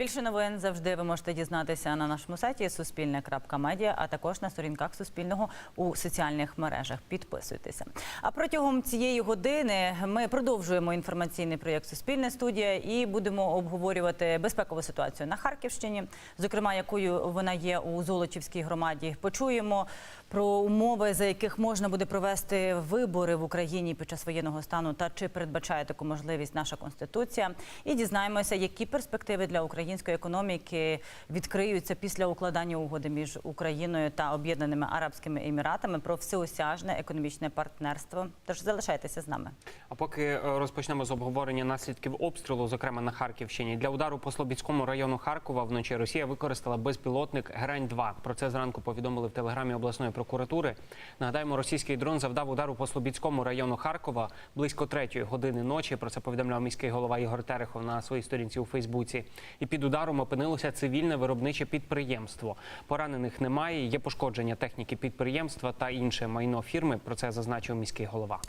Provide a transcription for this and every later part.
Більше новин завжди ви можете дізнатися на нашому сайті суспільне.медіа, а також на сторінках Суспільного у соціальних мережах. Підписуйтеся. А протягом цієї години ми продовжуємо інформаційний проєкт Суспільне студія і будемо обговорювати безпекову ситуацію на Харківщині, зокрема, якою вона є у Золочівській громаді. Почуємо про умови, за яких можна буде провести вибори в Україні під час воєнного стану, та чи передбачає таку можливість наша конституція. І дізнаємося, які перспективи для української економіки відкриються після укладання угоди між Україною та Об'єднаними Арабськими Еміратами про всеосяжне економічне партнерство. Тож залишайтеся з нами. А поки е, розпочнемо з обговорення наслідків обстрілу, зокрема на Харківщині, для удару по Слобідському району Харкова вночі Росія використала безпілотник Грань 2 Про це зранку повідомили в телеграмі обласної прокуратури. Нагадаємо, російський дрон завдав удару по Слобідському району Харкова близько третьої години ночі. Про це повідомляв міський голова Ігор Терехов на своїй сторінці у Фейсбуці. І під ударом опинилося цивільне виробниче підприємство. Поранених немає. Є пошкодження техніки підприємства та інше майно фірми. Про це зазначив міський голова.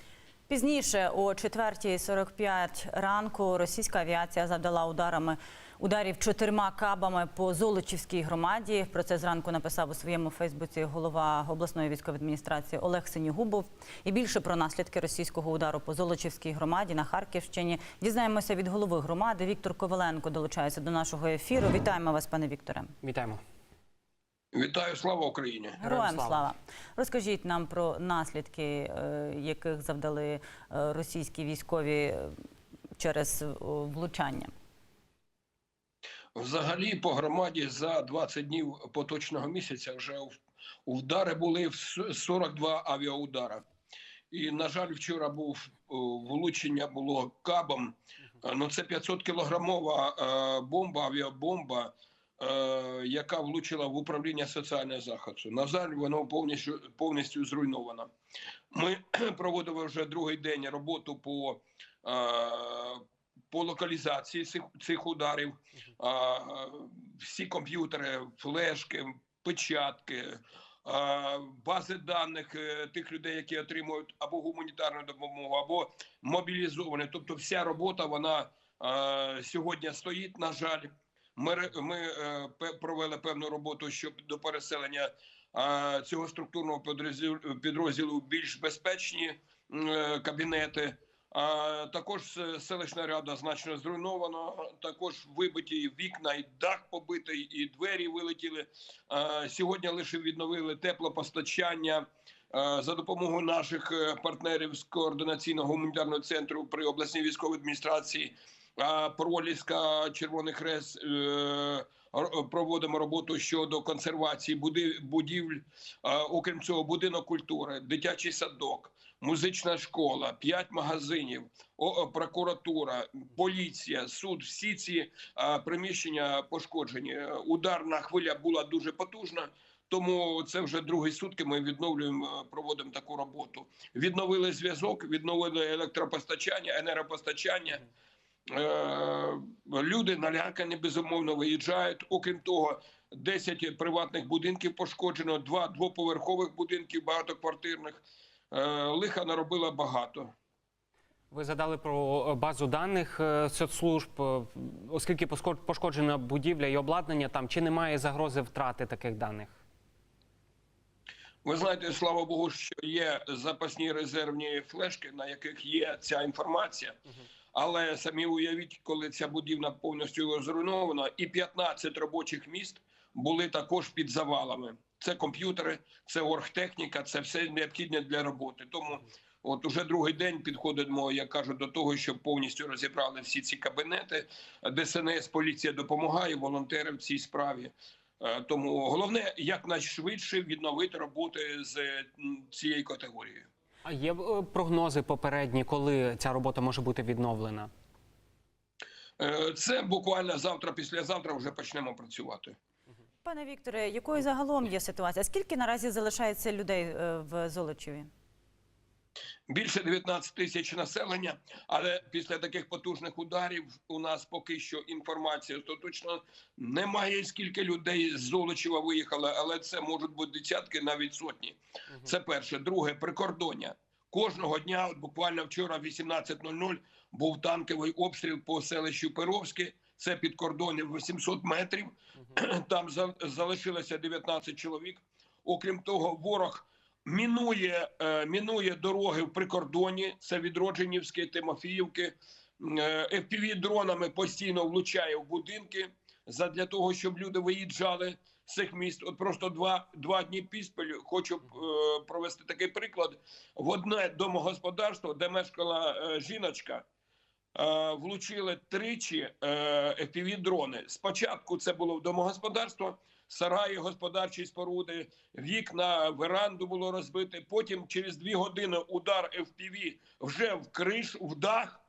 Пізніше, о 4.45 ранку, російська авіація завдала ударами ударів чотирма кабами по Золочівській громаді. Про це зранку написав у своєму Фейсбуці голова обласної військової адміністрації Олег Синігубов. І більше про наслідки російського удару по Золочівській громаді на Харківщині дізнаємося від голови громади. Віктор Коваленко долучається до нашого ефіру. Вітаємо вас, пане Вікторе. Вітаємо. Вітаю, слава Україні! Героям слава. слава. Розкажіть нам про наслідки, е, яких завдали е, російські військові е, через влучання. Взагалі по громаді за 20 днів поточного місяця вже в- у вдари були в 42 авіаудара. І, на жаль, вчора був влучення було кабом. Е, Ну, це 500 кілограмова е, бомба, авіабомба, е, яка влучила в управління соціального захисту. На жаль, воно повністю повністю зруйновано. Ми проводимо вже другий день роботу по, е, по локалізації цих, цих ударів. А, всі комп'ютери, флешки, печатки, а, бази даних е, тих людей, які отримують або гуманітарну допомогу, або мобілізовані. Тобто, вся робота вона а, сьогодні стоїть. На жаль, ми, ми е, провели певну роботу, щоб до переселення цього структурного підрозділу, більш безпечні е, кабінети. Також селищна рада значно зруйновано. Також вибиті вікна, і дах побитий, і двері вилетіли. Сьогодні лише відновили теплопостачання за допомогою наших е, партнерів з координаційного гуманітарного центру при обласній військовій адміністрації. Проліска, Червоний Хрест е, проводимо роботу щодо консервації будівель. Окрім цього, будинок культури, дитячий садок, музична школа, п'ять магазинів, прокуратура, поліція, суд. Всі ці приміщення пошкоджені. Ударна хвиля була дуже потужна. Тому це вже другі сутки. Ми відновлюємо, е, проводимо таку роботу. Відновили зв'язок, відновили електропостачання, енергопостачання. Е, Люди налякані безумовно виїжджають. Окрім того, 10 приватних будинків пошкоджено, два двоповерхових будинків багатоквартирних. Е, Лиха наробила багато. Ви задали про е, базу даних е, соцслужб, оскільки пошкоджена будівля і обладнання там, чи немає загрози втрати таких даних? Ви знаєте, слава Богу, що є запасні резервні флешки, на яких є ця інформація. Але самі уявіть, коли ця будівля повністю зруйнована, і 15 робочих міст були також під завалами. Це комп'ютери, це оргтехніка, це все необхідне для роботи. Тому от уже другий день підходимо, я кажу, до того, щоб повністю розібрали всі ці кабінети. ДСНС, поліція допомагає, волонтери в цій справі. Е, Тому головне якнайшвидше відновити роботи з цією категорією. А є е, прогнози попередні, коли ця робота може бути відновлена? Е, Це буквально завтра, післязавтра вже почнемо працювати. Пане Вікторе, якою загалом є ситуація? Скільки наразі залишається людей е, в Золочеві? Більше 19 тисяч населення, але після таких потужних ударів у нас поки що інформація остаточно немає. Скільки людей з Золочева виїхало, але це можуть бути десятки, навіть сотні. Це перше. Друге, прикордоння. Кожного дня, от буквально вчора, в 18.00, був танковий обстріл по селищу Перовське. Це під кордоном 800 метрів. Там за- залишилося 19 чоловік. Окрім того, ворог мінує, е, мінує дороги в прикордоні. Це відродженівське, Тимофіївки. fpv дронами постійно влучає в будинки задля того, щоб люди виїжджали з цих міст. От просто два, два дні піспіль хочу е, провести такий приклад. В одне домогосподарство, де мешкала е, жіночка, е, влучили тричі е, fpv дрони. Спочатку це було в домогосподарство, сараї, господарчі споруди, вікна, веранду було розбите. Потім через дві години удар FPV вже в криш, в дах.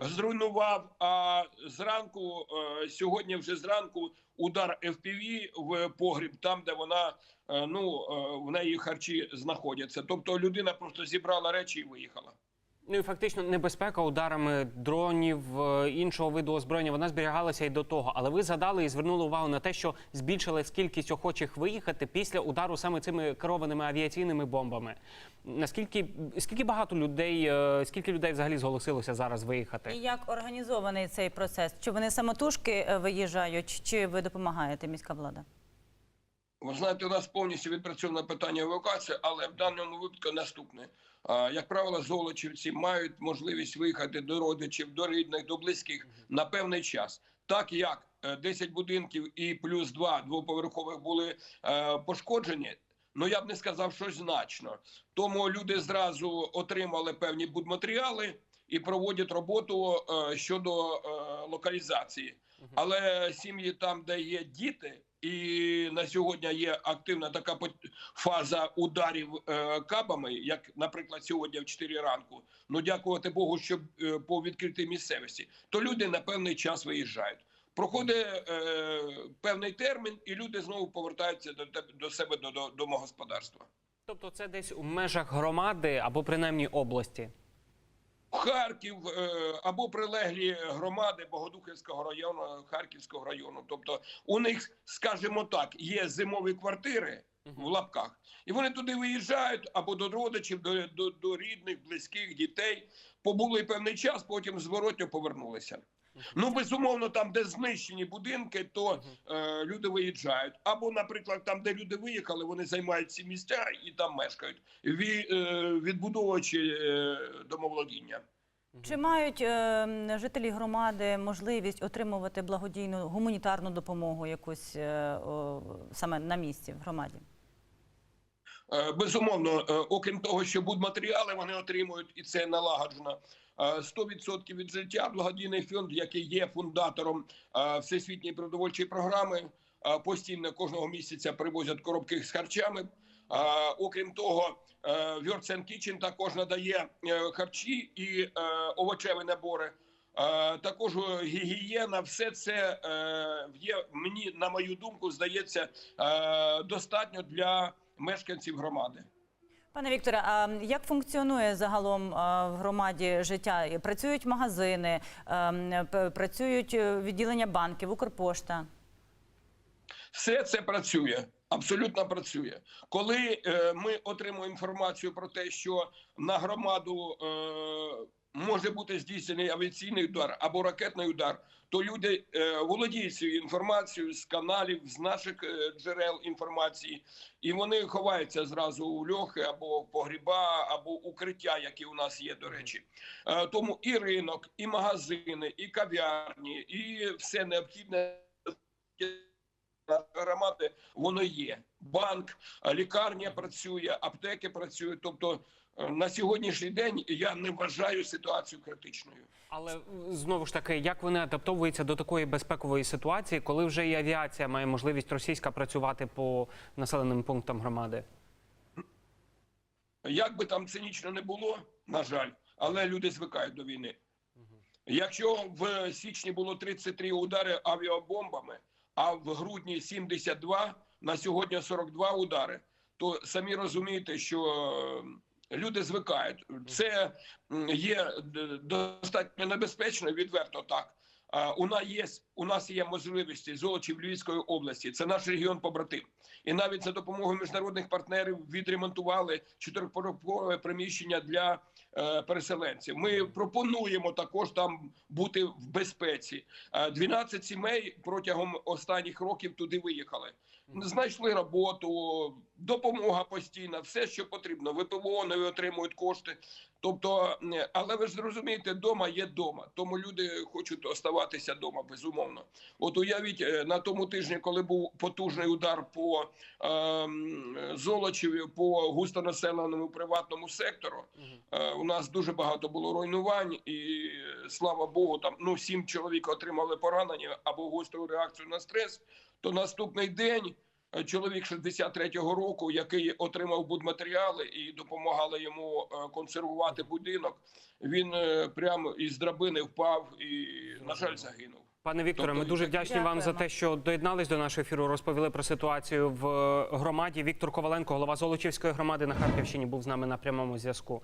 Зруйнував. А зранку, е, сьогодні вже зранку, удар FPV в погріб, там, де вона е, ну е, в неї харчі знаходяться. Тобто людина просто зібрала речі і виїхала. Ну і фактично небезпека ударами дронів е, іншого виду озброєння вона зберігалася і до того. Але ви задали і звернули увагу на те, що збільшилась кількість охочих виїхати після удару саме цими керованими авіаційними бомбами. Наскільки скільки багато людей, е, скільки людей взагалі зголосилося зараз виїхати? І як організований цей процес? Чи вони самотужки е, виїжджають, чи ви допомагаєте міська влада? Ви знаєте, у нас повністю відпрацьоване питання евакуації, але в даному випадку наступне. Як правило, золочівці мають можливість виїхати до родичів, до рідних, до близьких на певний час. Так як е, 10 будинків і плюс 2 двоповерхових були е, пошкоджені. Ну я б не сказав, що значно. Тому люди зразу отримали певні будматеріали і проводять роботу е, щодо е, локалізації. Але сім'ї там, де є діти, і на сьогодні є активна така фаза ударів е, кабами, як, наприклад, сьогодні в 4 ранку. Ну дякувати Богу, що е, по відкритій місцевості, то люди на певний час виїжджають. Проходить е, певний термін, і люди знову повертаються до до себе до, до домогосподарства. Тобто, це десь у межах громади або принаймні області. Харків е, або прилеглі громади Богодухівського району, Харківського району. Тобто у них, скажімо так, є зимові квартири в лапках, і вони туди виїжджають або до родичів, до, до, до рідних, близьких, дітей. Побули певний час, потім зворотньо повернулися. Ну, безумовно, там, де знищені будинки, то е, люди виїжджають. Або, наприклад, там, де люди виїхали, вони займають ці місця і там мешкають, ві, е, відбудовуючи е, домоволодіння. Чи мають е, жителі громади можливість отримувати благодійну гуманітарну допомогу якусь е, о, саме на місці в громаді? Е, Безумовно, е, окрім того, що будматеріали вони отримують, і це налагоджено. Е, 100% від життя благодійний фонд, який є фундатором всесвітньої продовольчої програми, постійно кожного місяця привозять коробки з харчами. Окрім того, and Kitchen також надає е, харчі і е, овочеві набори. Також е, гігієна, все це є мені, на мою думку, здається достатньо для мешканців громади. Пане Вікторе, а як функціонує загалом в громаді життя? Працюють магазини, працюють е, відділення банків, Укрпошта. Все це працює. Абсолютно працює. Коли е, ми отримуємо інформацію про те, що на громаду е, може бути здійснений авіаційний удар або ракетний удар, то люди е, володіють цією інформацією з каналів, з наших е, джерел інформації, і вони ховаються зразу у льохи або погріба, або укриття, які у нас є, до речі. Е, тому і ринок, і магазини, і кав'ярні, і все необхідне громади воно є. Банк, лікарня працює, аптеки працюють. Тобто на сьогоднішній день я не вважаю ситуацію критичною. Але е, знову ж таки, як вони адаптовуються до такої безпекової ситуації, коли вже і авіація має можливість російська працювати по населеним пунктам громади? Як би там цинічно не було, на жаль, але люди звикають до війни. Якщо в січні було 33 удари авіабомбами, а в грудні 72, на сьогодні 42 удари, то самі розумієте, що е, люди звикають. Це є достатньо небезпечно, відверто так. У нас є у нас є можливості Золочів Львівської області. Це наш регіон побратим. І навіть за допомогою міжнародних партнерів відремонтували чотириповерхове приміщення для е, переселенців. Ми пропонуємо також там бути в безпеці. Е, 12 сімей протягом останніх років туди виїхали. Знайшли роботу, допомога постійна, все, що потрібно. ВПО не отримують кошти. Тобто, е, але ви ж зрозумієте, дома є дома. Тому люди хочуть оставатися дома, безумовно. От уявіть е, на тому тижні, коли був потужний удар по ем, Золочеві, по густонаселеному приватному сектору. Е, у нас дуже багато було руйнувань, і е, слава Богу, там ну сім чоловік отримали поранення або гостру реакцію на стрес. То наступний день е, чоловік 63-го року, який отримав будматеріали і допомагали йому е, консервувати будинок, він е, прямо із драбини впав і, на жаль, загинув. Пане Вікторе, Тобто ми дуже такі- вдячні вам за те, що доєднались до нашого ефіру. Розповіли про ситуацію в е, громаді. Віктор Коваленко, голова Золочівської громади на Харківщині, був з нами на прямому зв'язку.